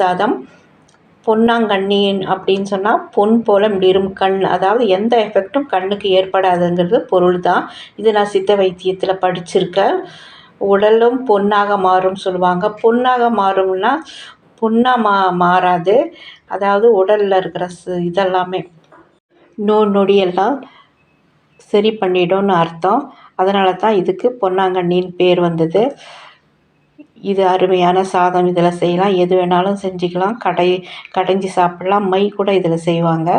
சாதம் பொன்னாங்கண்ணின் அப்படின்னு சொன்னால் பொன் போல மிளிரும் கண். அதாவது எந்த எஃபெக்ட்டும் கண்ணுக்கு ஏற்படாதுங்கிறது பொருள் தான் இது நான் சித்த வைத்தியத்தில் படிச்சிருக்கேன். உடலும் பொன்னாக மாறும் சொல்லுவாங்க. பொன்னாக மாறும்னா பொன்னாக மா மாறாது. அதாவது உடலில் இருக்கிற இதெல்லாமே. நோய் நொடியெல்லாம் சரி பண்ணிடும்னு அர்த்தம். அதனால தான் இதுக்கு பொன்னாங்கண்ணின்னு பேர் வந்தது. இது அருமையான சாதம் இதில் செய்யலாம். எது வேணாலும் செஞ்சுக்கலாம். கடை கடைஞ்சி சாப்பிட்லாம். மை கூட இதில் செய்வாங்க.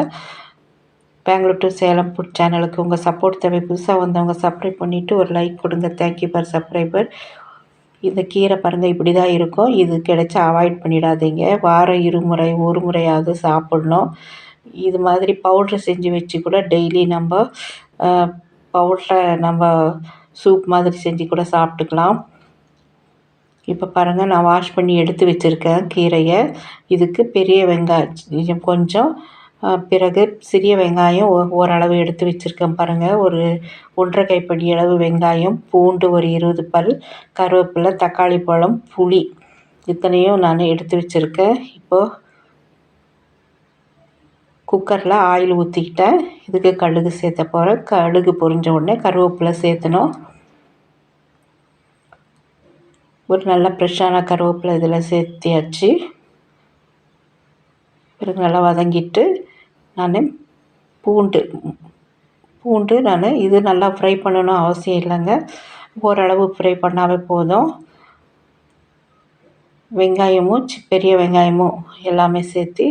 பெங்களூர் டு சேலம் ஃபுட் சேனலுக்கு உங்கள் சப்போர்ட் தேவை. புதுசாக வந்தவங்க சப்ஸ்கிரைப் பண்ணிவிட்டு ஒரு லைக் கொடுங்க. தேங்க்யூ ஃபார் சப்ஸ்கிரைபர் இந்த கீரை பாருங்கள் இப்படி தான் இருக்கும். இது கிடைச்சா அவாய்ட் பண்ணிடாதீங்க. வாரம் இருமுறை ஒரு முறையாவது சாப்பிட்ணும். இது மாதிரி பவுட்ரு செஞ்சு வச்சு கூட டெய்லி நம்ம பவுட்ரை நம்ம சூப் மாதிரி செஞ்சு கூட சாப்பிட்டுக்கலாம். இப்போ பாருங்கள் நான் வாஷ் பண்ணி எடுத்து வச்சுருக்கேன் கீரையை. இதுக்கு பெரிய வெங்காயம் கொஞ்சம் பிறகு சிறிய வெங்காயம் ஓ ஓரளவு எடுத்து வச்சுருக்கேன் பாருங்கள் ஒரு ஒன்றரை கைப்படி அளவு வெங்காயம் பூண்டு ஒரு இருபது பல் கருவேப்பிலை தக்காளி பழம் புளி இத்தனையும் நான் எடுத்து வச்சுருக்கேன். இப்போது குக்கரில் ஆயில் ஊற்றிக்கிட்டேன் இதுக்கு கடுகு சேர்த்த போகிறேன் கடுகு பொரிஞ்ச உடனே கருவேப்பிலை சேர்த்தணும். ஒரு நல்ல ஃப்ரெஷ்ஷான கருவேப்பிலை இதில் சேர்த்தியாச்சு. பிறகு நல்லா வதங்கிட்டு நான் பூண்டு பூண்டு நான் இது நல்லா ஃப்ரை பண்ணணும் அவசியம் இல்லைங்க. ஓரளவு ஃப்ரை பண்ணாவே போதும். வெங்காயமும் பெரிய வெங்காயமும் எல்லாமே சேர்த்து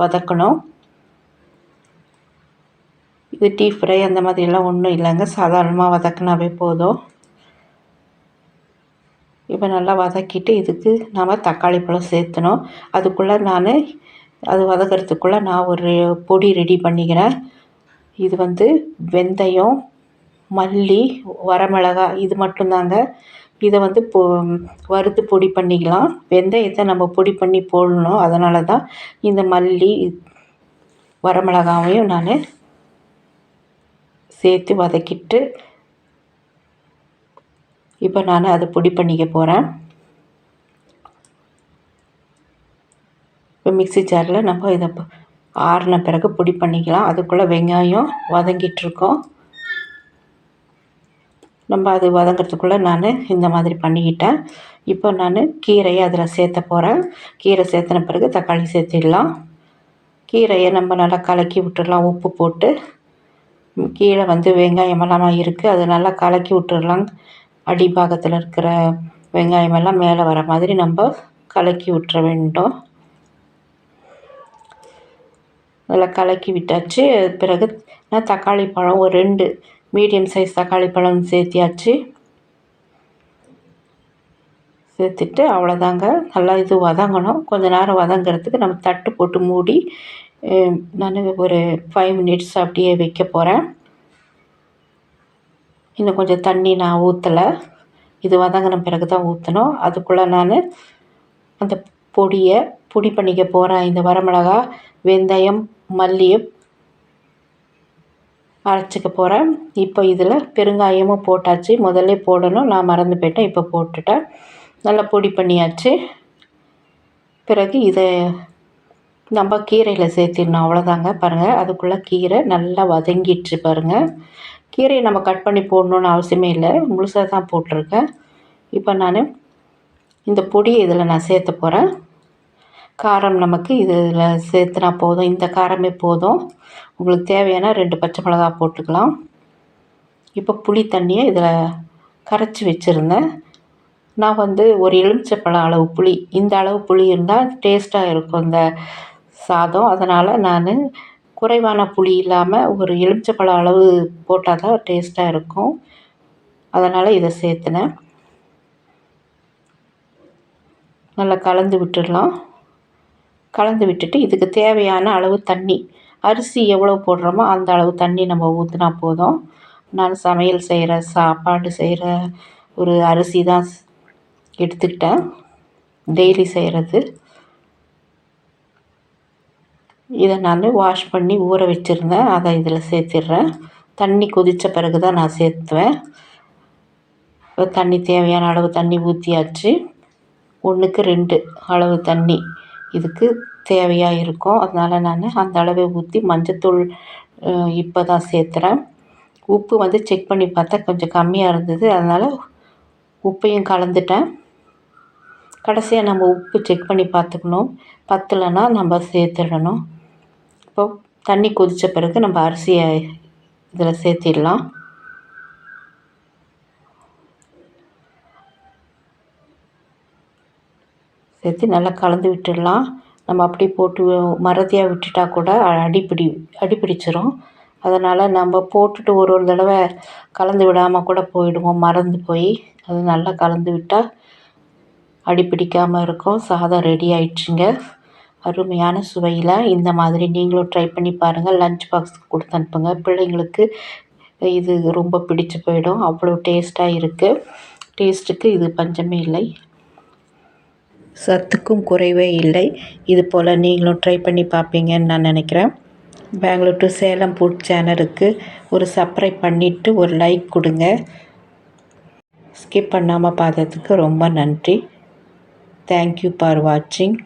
வதக்கணும். இது டீ ஃப்ரை அந்த மாதிரியெல்லாம் ஒன்றும் இல்லைங்க. சாதாரணமாக வதக்கினாவே போதும். இப்போ நல்லா வதக்கிட்டு இதுக்கு நாம் தக்காளி பழம் சேர்த்தணும். அதுக்குள்ளே நான் அது வதக்கிறதுக்குள்ளே நான் ஒரு பொடி ரெடி பண்ணிக்கிறேன். இது வந்து வெந்தயம் மல்லி வரமிளகாய் இது மட்டும்தாங்க. இதை வந்து பொ வறுத்து பொடி பண்ணிக்கலாம். வெந்தயத்தை நம்ம பொடி பண்ணி போடணும். அதனால தான் இந்த மல்லி வரமிளகாவையும் நான் சேர்த்து வதக்கிட்டு இப்போ நான் அதை பொடி பண்ணிக்க போகிறேன் இப்போ மிக்ஸி ஜாரில் நம்ம இதை ஆறின பிறகு பொடி பண்ணிக்கலாம். அதுக்குள்ளே வெங்காயம் வதங்கிட்டுருக்கோம். நம்ம அது வதங்கிறதுக்குள்ளே நான் இந்த மாதிரி பண்ணிக்கிட்டேன். இப்போ நான் கீரையை அதில் சேர்த்த போகிறேன் கீரை சேர்த்துன பிறகு தக்காளி சேர்த்திடலாம். கீரையை நம்ம நல்லா கலக்கி விட்டுடலாம். உப்பு போட்டு. கீழே வந்து வெங்காயமெல்லாம் இருக்குது அது நல்லா கலக்கி விட்டுடலாம். அடிபாகத்தில் இருக்கிற வெங்காயமெல்லாம் மேலே வர மாதிரி நம்ம கலக்கி விட்டுற வேண்டும். நல்லா கலக்கி விட்டாச்சு. பிறகு நான் தக்காளி பழம் ஒரு ரெண்டு மீடியம் சைஸ் தக்காளி பழம் சேர்த்தியாச்சு. சேர்த்துட்டு அவ்வளோதாங்க நல்லா இது வதங்கணும். கொஞ்ச நேரம் வதங்கிறதுக்கு நம்ம தட்டு போட்டு மூடி நான் ஒரு ஃபைவ் மினிட்ஸ் அப்படியே வைக்க போகிறேன் இன்னும் கொஞ்சம் தண்ணி நான் ஊற்றலை இது வதங்கின பிறகு தான் ஊற்றணும் அதுக்குள்ளே நான் அந்த பொடியை பொடி பண்ணிக்க போகிறேன் இந்த வரமிளகா வெந்தயம் மல்லியை அரைச்சிக்க போகிறேன் இப்போ இதில் பெருங்காயமும் போட்டாச்சு. முதல்ல போடணும். நான் மறந்து போயிட்டேன். இப்போ போட்டுட்டேன். நல்லா பொடி பண்ணியாச்சு. பிறகு இதை நம்ம கீரையில் சேர்த்திடணும். அவ்வளோதாங்க பாருங்கள் அதுக்குள்ளே கீரை நல்லா வதங்கிடுச்சு பாருங்கள் கீரையை நம்ம கட் பண்ணி போடணுன்னு அவசியமே இல்லை. முழுசாக தான் போட்டிருக்கேன். இப்போ நான் இந்த பொடியை இதில் நான் சேர்த்த போகிறேன் காரம் நமக்கு இதில் சேர்த்துனா போதும். இந்த காரமே போதும். உங்களுக்கு தேவையான ரெண்டு பச்சை மிளகா போட்டுக்கலாம். இப்போ புளி தண்ணியை இதில் கரைச்சி வச்சுருந்தேன். நான் வந்து ஒரு எலுமிச்சப்பழம் அளவு புளி. இந்த அளவு புளி இருந்தால் டேஸ்ட்டாக இருக்கும் இந்த சாதம். அதனால் நான் குறைவான புளி இல்லாமல் ஒரு எலுமிச்சப்பழம் அளவு போட்டால் தான் டேஸ்ட்டாக இருக்கும். அதனால் இதை சேர்த்துனேன். நல்லா கலந்து விட்டுடலாம். கலந்து விட்டுட்டு இதுக்கு தேவையான அளவு தண்ணி. அரிசி எவ்வளோ போடுறோமோ அந்த அளவு தண்ணி நம்ம ஊற்றினா போதும். நான் சமையல் செய்கிற சாப்பாடு செய்கிற ஒரு அரிசி தான் எடுத்துக்கிட்டேன். டெய்லி செய்கிறது இதை நான் வாஷ் பண்ணி ஊற வச்சுருந்தேன். அதை இதில் சேர்த்துட்றேன். தண்ணி கொதித்த பிறகு தான் நான் சேர்த்துவேன். இப்போ தண்ணி தேவையான அளவு தண்ணி ஊற்றியாச்சு ஒன்றுக்கு ரெண்டு அளவு தண்ணி இதுக்கு தேவையாக இருக்கும். அதனால் நான் அந்த அளவை ஊற்றி மஞ்சத்தூள் இப்போ தான் சேர்த்துறேன். உப்பு வந்து செக் பண்ணி பார்த்தா கொஞ்சம் கம்மியாக இருந்தது. அதனால் உப்பையும் கலந்துட்டேன். கடைசியாக நம்ம உப்பு செக் பண்ணி பார்த்துக்கணும். பத்தலைன்னா நம்ம சேர்த்துடணும். இப்போ தண்ணி கொதித்த பிறகு நம்ம அரிசியை இதில் சேர்த்திடலாம். சேர்த்து நல்லா கலந்து விட்டுடலாம். நம்ம அப்படி போட்டு மறதியாக விட்டுட்டா கூட அடிப்பிடி அடிப்பிடிச்சிரும் அதனால் நம்ம போட்டுட்டு ஒரு ஒரு தடவை கலந்து விடாமல் கூட போயிடுவோம் மறந்து போய். அது நல்லா கலந்து விட்டால் அடிப்பிடிக்காமல் இருக்கும். சாதம் ரெடி ஆயிடுச்சுங்க. அருமையான சுவையில் இந்த மாதிரி நீங்களும் ட்ரை பண்ணி பாருங்கள் லஞ்ச் பாக்ஸுக்கு கொடுத்து அனுப்புங்க. பிள்ளைங்களுக்கு இது ரொம்ப பிடிச்சு போயிடும். அவ்வளோ டேஸ்ட்டாக இருக்குது டேஸ்ட்டுக்கு இது பஞ்சமே இல்லை. சத்துக்கும் குறைவே இல்லை. இது போல் நீங்களும் ட்ரை பண்ணி பார்ப்பீங்கன்னு நான் நினைக்கிறேன். பெங்களூர் டு சேலம் ஃபுட் சேனலுக்கு ஒரு சப்ஸ்கிரைப் பண்ணிவிட்டு ஒரு லைக் கொடுங்க. ஸ்கிப் பண்ணாமல் பார்த்ததுக்கு ரொம்ப நன்றி. தேங்க்யூ ஃபார் வாட்சிங்